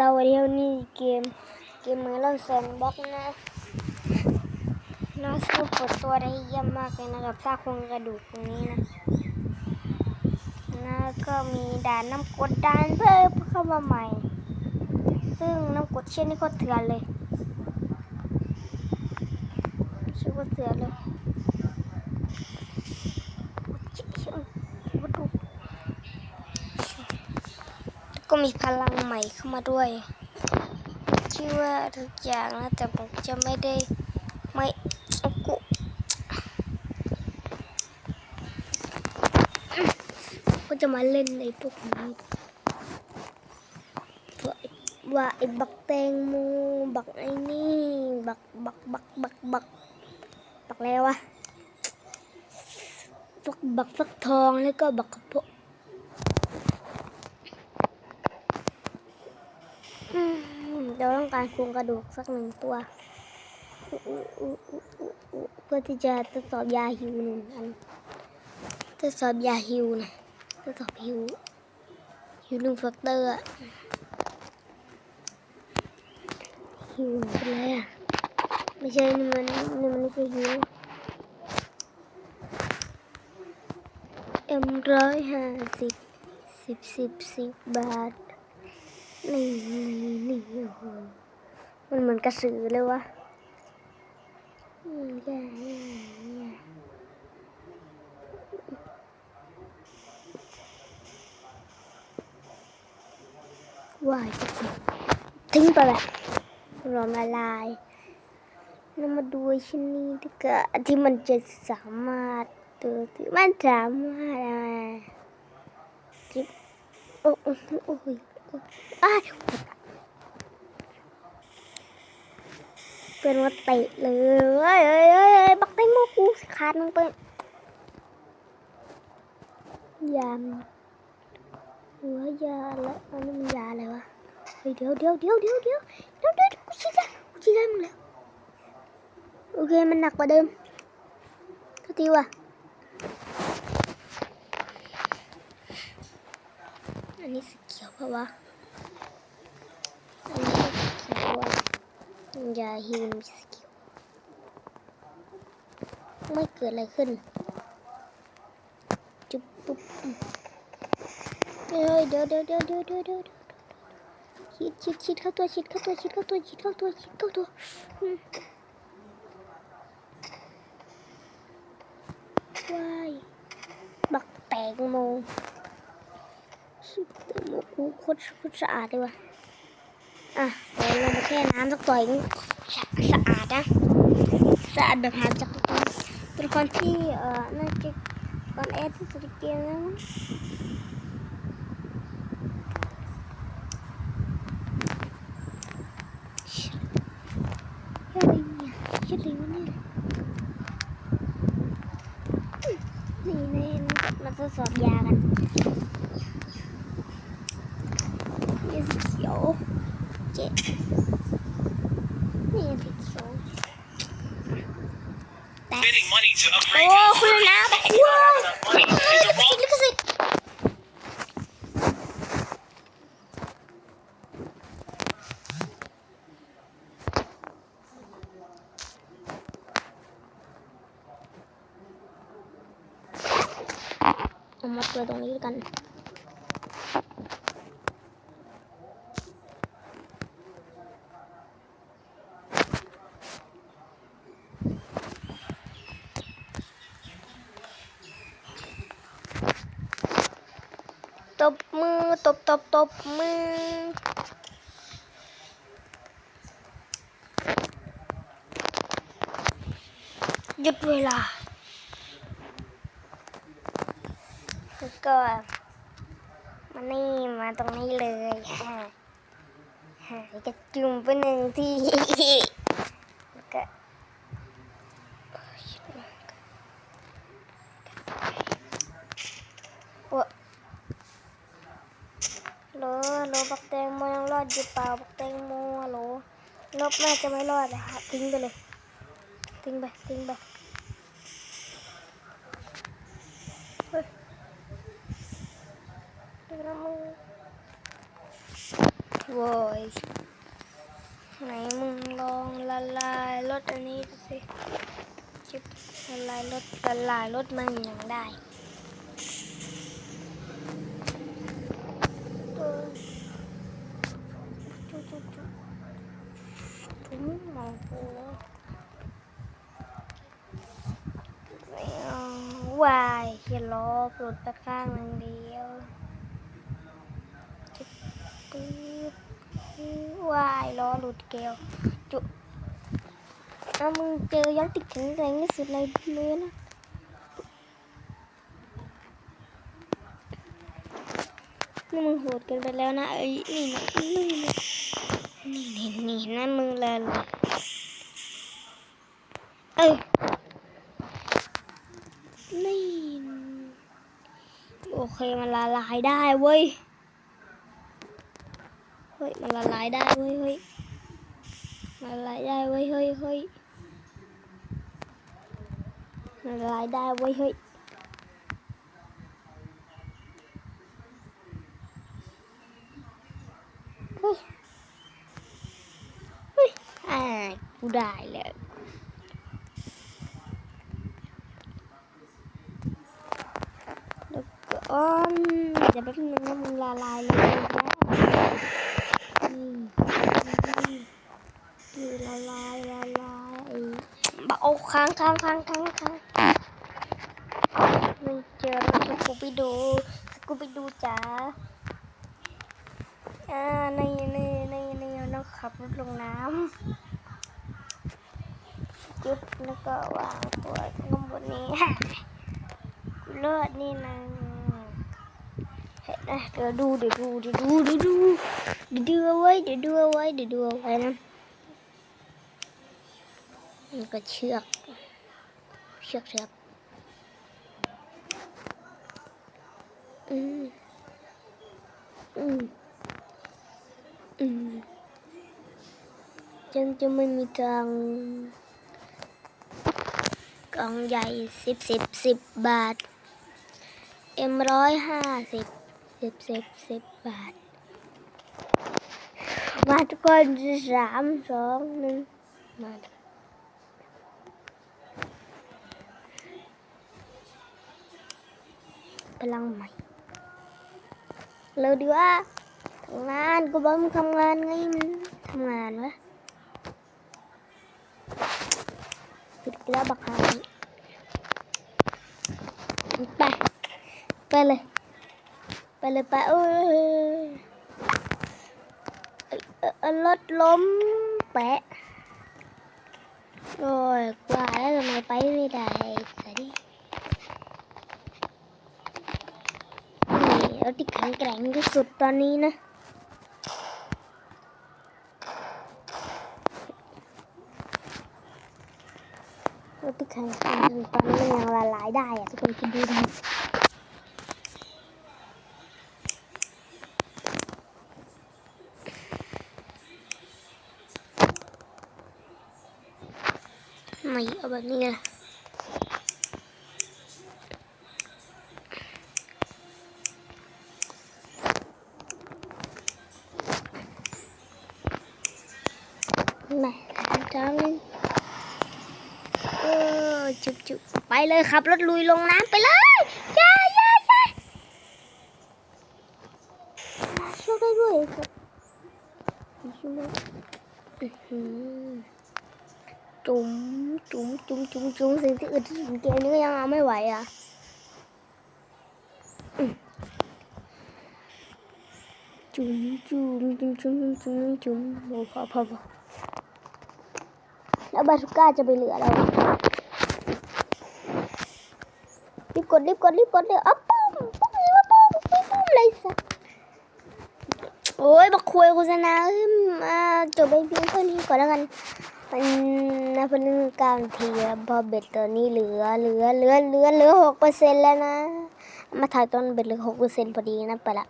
เจ้าเดียวนี่เกมเกมมือเราแซนบ็อกนะน่าสู้ปดตัวได้เยี่ยมมากเลยนะกับซากโครงกระดูกตรงนี้นะแล้วก็มีด่านน้ำกดด่านเพิ่มเข้ามาใหม่ ซึ่งน้ำกดเช่นนี้ก็เถื่อนเลยชื่อว่าเถื่อนเลยวัตถุก็ มีพลังใหม่เข้ามาด้วยคิดว่าทุกอย่างนะ แต่ผมจะไม่ได้ไม่กุก็จะมาเล่นในพวกนี้ว่าไอ้ว่าไอ้บักแตงโมบักไอ้นี่บักบักบักบักบักบักอะไรวะฟักบักฟักทองแล้วก็บักกระเพาะอืม เราต้องการโครงกระดูกสักหนึ่งตัว เพื่อที่จะทดสอบยาฮิวหนึ่งอันทดสอบยาฮิวนะทดสอบฮิวฮิวหนึ่งแฟกเตอร์อะฮิวเป็นไรอะไม่ใช่นี่มันนี่มันไม่ใช่ฮิวเอ็มร้อยห้าสิบสิบสิบสิบบาทนี่นี่นี่โอ้โหมันเหมือน กระสือเลยวะว่ายทิ้งไปเลยรอมละลายแล้วมาดูชิ้นนี้ดีกว่าที่มันจะสามารถตัวที่มันสามารถอะไรโอ้โอ้โอ้ยโอ้ยอ้าย เป็นว่าเตะเลยเอ้ยเอ้ยเอ้ยบักแตงโมกูขาดมึงเป็นยามหัวยาอะอันนี้มันยาอะไรวะเฮ้ยเดี๋ยวเดี๋ยวเดี๋ยวเดี๋ยวเดี๋ยวเดี๋ยวเดี๋ยวกูชี้ได้กูชี้ได้มึงแล้วโอเคมันหนักกว่าเดิมเท่าทีว่ะอันนี้สีเขียวปะวะอันนี้ก็สีเขียวอะ ยาฮิวมีสกิลไม่เกิดอะไรขึ้น จุ๊บปุ๊บเฮ้ยเดี๋ยวเดี๋ยวเดี๋ยวเดี๋ยวเดี๋ยวเดี๋ยวชิดชิดชิดเข้าตัวชิดเข้าตัวชิดเข้าตัวชิดเข้าตัวชิดเข้าตัวว้ายบักแตงโมชิบแตงโมกูโคตรโคตรสะอาดเลยว่ะ อะเดี๋ยวลงไปแช่น้ำสักต่อยนึงสะสะอาดนะสะอาดแบบหายจากตัวละครที่เอ่อน่าจะตอนแอดที่สุดในเกมแล้วมั้งเฮ้ยอะไรเนี่ยชื่ออะไรวะเนี่ยนี่แน่มาทดสอบยากันนี่สีเขียว เจ็ดนี่ผิดโซ่แต่ Spending money to โอ้ upgrade คุณนะแบบว้าว money is a wrong ลิขสิทธิ์เอามาตัวตรงนี้กัน ตบมือ ต บตบตบมือหยุดเวลาแล้วก็มานี่มาตรงนี้เลยฮะฮะจะจุ่มไปหนึ่งที่แล้วก็โอ้ ฮัลโหลฮัลโหลบัก แตงโมยังรอดอยู่เปล่าบักแตงโมฮัลโหลนบน่าจะไม่รอดเลยค่ะทิ้งไปเลย ทิ้งไปทิ้งไปเฮ้ยดี๋ยวนะมึงโว้ยไหนมึงลองละลายรถอันนี้ดูสิจิบละลายรถละลายรถมันยังได้เออจุ๊จุ๊จุ๊ถึงมองกูไม่เอาวาย อย่าล้อปลุดตะข้างหนึ่งเดียวจุ๊บวายล้อหลุดเกลียว จุเอามึงเจอยักษ์ติดแข็งแรงที่สุดในเลยนะนี่มึงโหดเกันไปแล้วนะไอ้นี่นะนี่นะนี่นี่นี่นะมึงเลยเอ้ยนี่โอ เคมันละลายได้เว้ย เฮ้ย มันละลายได้เว้ยเฮ้ยมันละลายได้เว้ยเฮ้ยเฮ้ยมันละลายได้เว้ยเฮ้ยเฮ้ยเฮ้ยอ่า กูได้แล้วแล้วก็อ้อมเดี๋ยวแป๊บนึงนะมึงละลายเลยนะนี่ละลายละลายบอาค้างค้างค้างค้างค้างไม่เจอแล้วสกูไปดูสกูไปดูจ๋าอ่าในในในในเราขับรถลงน้ำจุดแล้วก็วางตัวข้างบนนี้เลิศนี่นะ เดี๋ยวดูเดี๋ยวดูเดี๋ยวดูเดี๋ยวดูเดี๋ยวดูเอาไว้เดี๋ยวดูเอาไว้เดี๋ยวดูเอาไว้นะนี่ก็เชือก เชือกเชือกอืมอืมอืมจังจะไม่มีตังกล่องใหญ่สิบสิบสิบบาท เอ็มร้อยห้าสิบ สิบสิบสิบบาทมาทุกคนสามสองหนึ่งมาพลัง ไปเลยไปเลยไปโอ้ยรถล้มแปะโอ้ยกว่าแล้วทำไมไปไม่ได้สัดินี่รถที่แข็งแกร่งที่สุดตอนนี้นะรถที่แข็งแกร่งตอนนี้มันยังละลายได้อะทุกคนคิดดูดิ ไม่เอาแบบนี้เลยไหนจ้าเลยเออจุบจุบไปเลยขับรถลุยลงน้ำไปเลยย่าย่าย่าช่วยได้ด้วยครับช่วยอื้อหือ จุ๋มจุ๋มจุ๋มจุ๋มจุ๋มสิ่งที่อื่นที่สุดเกมนี้ก็ยังเอาไม่ไหวอะอจุ๋มจุ๋มจุ๋มจุ๋มจุ๋มจุ๋มโอ้พอพอพอแล้วบาสุก้าจะไปเหลืออะไรรีบกดรีบกดรีบกดเดี๋ยวอ๊ะปุ้มปุ้มเลยปุ้มปุ้มปุ้มเลยสัสโอ้ยบักคุยโฆษณาขึ้นมาจบไปเพียงเท่านี้ก่อนแล้วกัน มันนะเพิ่นการทีอะพอเบ็ดตัวนี้เหลือเหลือเหลือเหลือเหลือหกเปอร์เซ็นต์แล้วนะ มาถ่ายต้นเบ็ดเหลือหกเปอร์เซ็นต์พอดีนะไปละ